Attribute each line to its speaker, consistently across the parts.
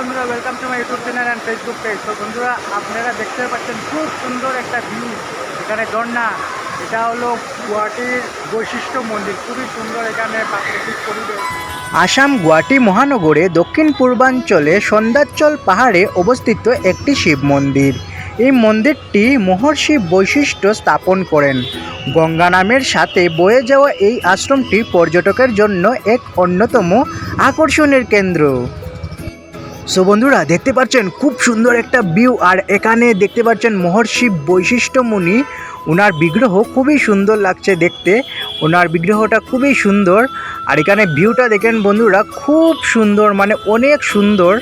Speaker 1: বন্ধুরা welcome to my YouTube channel and Facebook page তো বন্ধুরা, আপনারা দেখতে পাচ্ছেন খুব সুন্দর একটা ভিউ এখানে ঝর্ণা। এটা হলো গুয়াহাটির বৈশিষ্ট্য মন্দির। খুবই সুন্দর এখানে প্রাকৃতিক পরিবেশ।
Speaker 2: আসাম গুয়াহাটি মহানগরে দক্ষিণ পূর্বাঞ্চলে সন্ধ্যাচল পাহাড়ে অবস্থিত একটি শিব মন্দির। এই মন্দিরটি মহর্ষি বৈশিষ্ট্য স্থাপন করেন। গঙ্গা নামের সাথে বয়ে যাওয়া এই আশ্রমটি পর্যটকের জন্য এক অন্যতম আকর্ষণের কেন্দ্র। সো বন্ধুরা, দেখতে পাচ্ছেন খুব সুন্দর একটা ভিউ আর এখানে দেখতে পাচ্ছেন মহর্ষি বৈশিষ্ট্য মুনি ওনার বিগ্রহ খুবই সুন্দর লাগছে দেখতে। ওনার বিগ্রহটা খুবই সুন্দর। আর এখানে ভিউটা দেখেন বন্ধুরা, খুব সুন্দর মানে অনেক সুন্দর।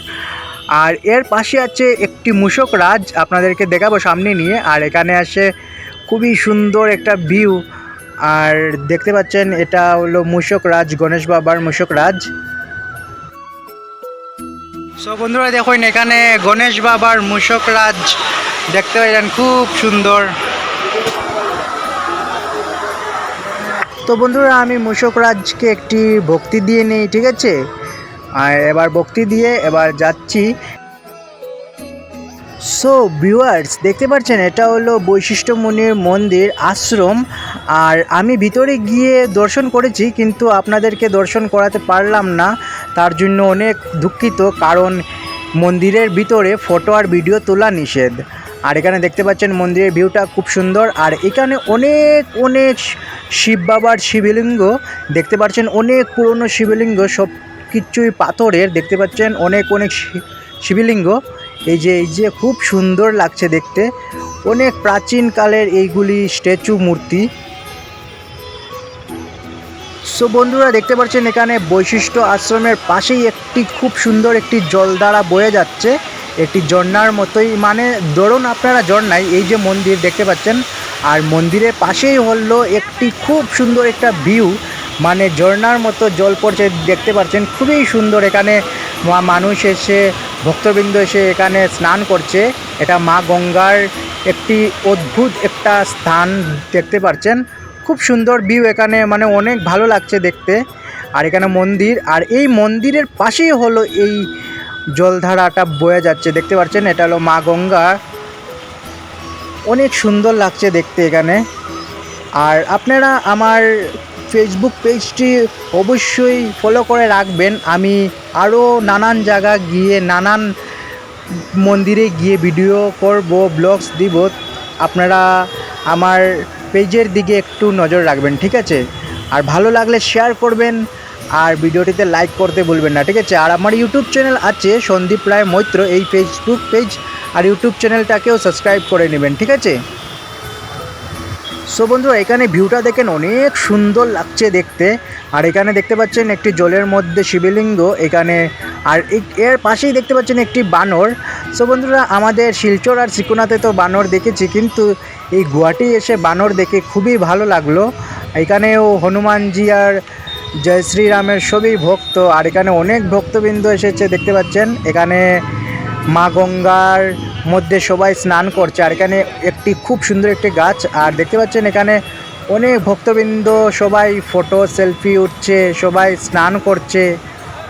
Speaker 2: আর এর পাশে আছে একটি মূষক রাজ, আপনাদেরকে দেখাবো সামনে নিয়ে। আর এখানে আসে খুবই সুন্দর একটা ভিউ আর দেখতে পাচ্ছেন, এটা হলো মূষক রাজ, গণেশ বাবার মূষক রাজ। সো বন্ধুরা, দেখুন, এখানে গণেশ বাবার মূষক রাজ দেখতে পাইলেন, খুব সুন্দর। তো বন্ধুরা, আমি মূষক রাজকে একটি ভক্তি দিয়ে নিই, ঠিক আছে? আর এবার ভক্তি দিয়ে এবার যাচ্ছি। সো ভিউয়ার্স দেখতে পাচ্ছেন, এটা হলো বৈশিষ্ট্য মুনির মন্দির, আশ্রম। আর আমি ভিতরে গিয়ে দর্শন করেছি, কিন্তু আপনাদেরকে দর্শন করাতে পারলাম না। তার জন্য অনেক দুঃখিত, কারণ মন্দিরের ভিতরে ফটো আর ভিডিও তোলা নিষেধ। আর এখানে দেখতে পাচ্ছেন, মন্দিরের ভিউটা খুব সুন্দর। আর এখানে অনেক অনেক শিব বাবার শিবলিঙ্গ। দেখতে পাচ্ছেন, অনেক পুরনো শিবলিঙ্গ সব কিছুই পাথরের। দেখতে পাচ্ছেন, অনেক অনেক শিবলিঙ্গ। এই যে এই যে খুব সুন্দর লাগছে দেখতে। অনেক প্রাচীনকালের এইগুলি স্ট্যাচু মূর্তি। সো বন্ধুরা, দেখতে পাচ্ছেন এখানে বৈশিষ্ট্য আশ্রমের পাশেই একটি খুব সুন্দর একটি জলধারা বয়ে যাচ্ছে। একটি ঝর্ণার মতোই। মানে ধরুন আপনারা ঝর্ণায়, এই যে মন্দির দেখতে পাচ্ছেন, আর মন্দিরের পাশেই হলো একটি খুব সুন্দর একটা ভিউ মানে ঝর্ণার মতো জল পড়ছে, দেখতে পাচ্ছেন, খুবই সুন্দর। এখানে মানুষ এসে ভক্তবৃন্দ এসে এখানে স্নান করছে। এটা মা গঙ্গার একটি অদ্ভুত একটা স্থান দেখতে পাচ্ছেন খুব সুন্দর ভিউ এখানে মানে অনেক ভালো লাগছে দেখতে। আর এখানে মন্দির, আর এই মন্দিরের পাশেই হলো এই জলধারাটা বয়ে যাচ্ছে, দেখতে পাচ্ছেন এটা হলো মা গঙ্গা। অনেক সুন্দর লাগছে দেখতে এখানে। আর আপনারা আমার ফেসবুক পেজটি অবশ্যই ফলো করে রাখবেন। আমি আরও নানান জায়গা গিয়ে, নানান মন্দিরে গিয়ে ভিডিও করব ব্লগস দিব। আপনারা আমার পেজের দিকে একটু নজর রাখবেন, ঠিক আছে? আর ভালো লাগলে শেয়ার করবেন, আর ভিডিওটিতে লাইক করতে ভুলবেন না, ঠিক আছে? আর আমার ইউটিউব চ্যানেল আছে সন্দীপ রায় মৈত্র, এই ফেসবুক পেজ আর ইউটিউব চ্যানেলটাকেও সাবস্ক্রাইব করে নেবেন, ঠিক আছে? সো বন্ধুরা, এখানে ভিউটা দেখেন অনেক সুন্দর লাগছে দেখতে। আর এখানে দেখতে পাচ্ছেন একটি জলের মধ্যে শিবলিঙ্গ, এখানে আর এর পাশেই দেখতে পাচ্ছেন একটি বানর। সো বন্ধুরা, আমাদের শিলচর আর সিকুনাতে তো বানর দেখেছি, কিন্তু এই গুয়াহাটি এসে বানর দেখে খুবই ভালো লাগল। এখানেও হনুমানজি আর জয় শ্রীরামের সবই ভক্ত, আর এখানে অনেক ভক্তবৃন্দ এসেছে দেখতে পাচ্ছেন। এখানে মা গঙ্গার মধ্যে সবাই স্নান করছে, আর এখানে একটি খুব সুন্দর একটি গাছ, আর দেখতে পাচ্ছেন এখানে অনেক ভক্তবৃন্দ, সবাই ফটো সেলফি উঠছে, সবাই স্নান করছে,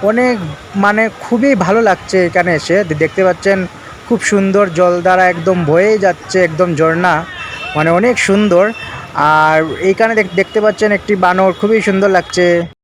Speaker 2: অনেক মানে খুবই ভালো লাগছে এখানে এসে দেখতে পাচ্ছেন খুব সুন্দর জল দ্বারা একদম বয়ে যাচ্ছে, একদম ঝর্ণা মানে অনেক সুন্দর, আর এইখানে দেখ- দেখতে পাচ্ছেন একটি বানর, খুবই সুন্দর লাগছে।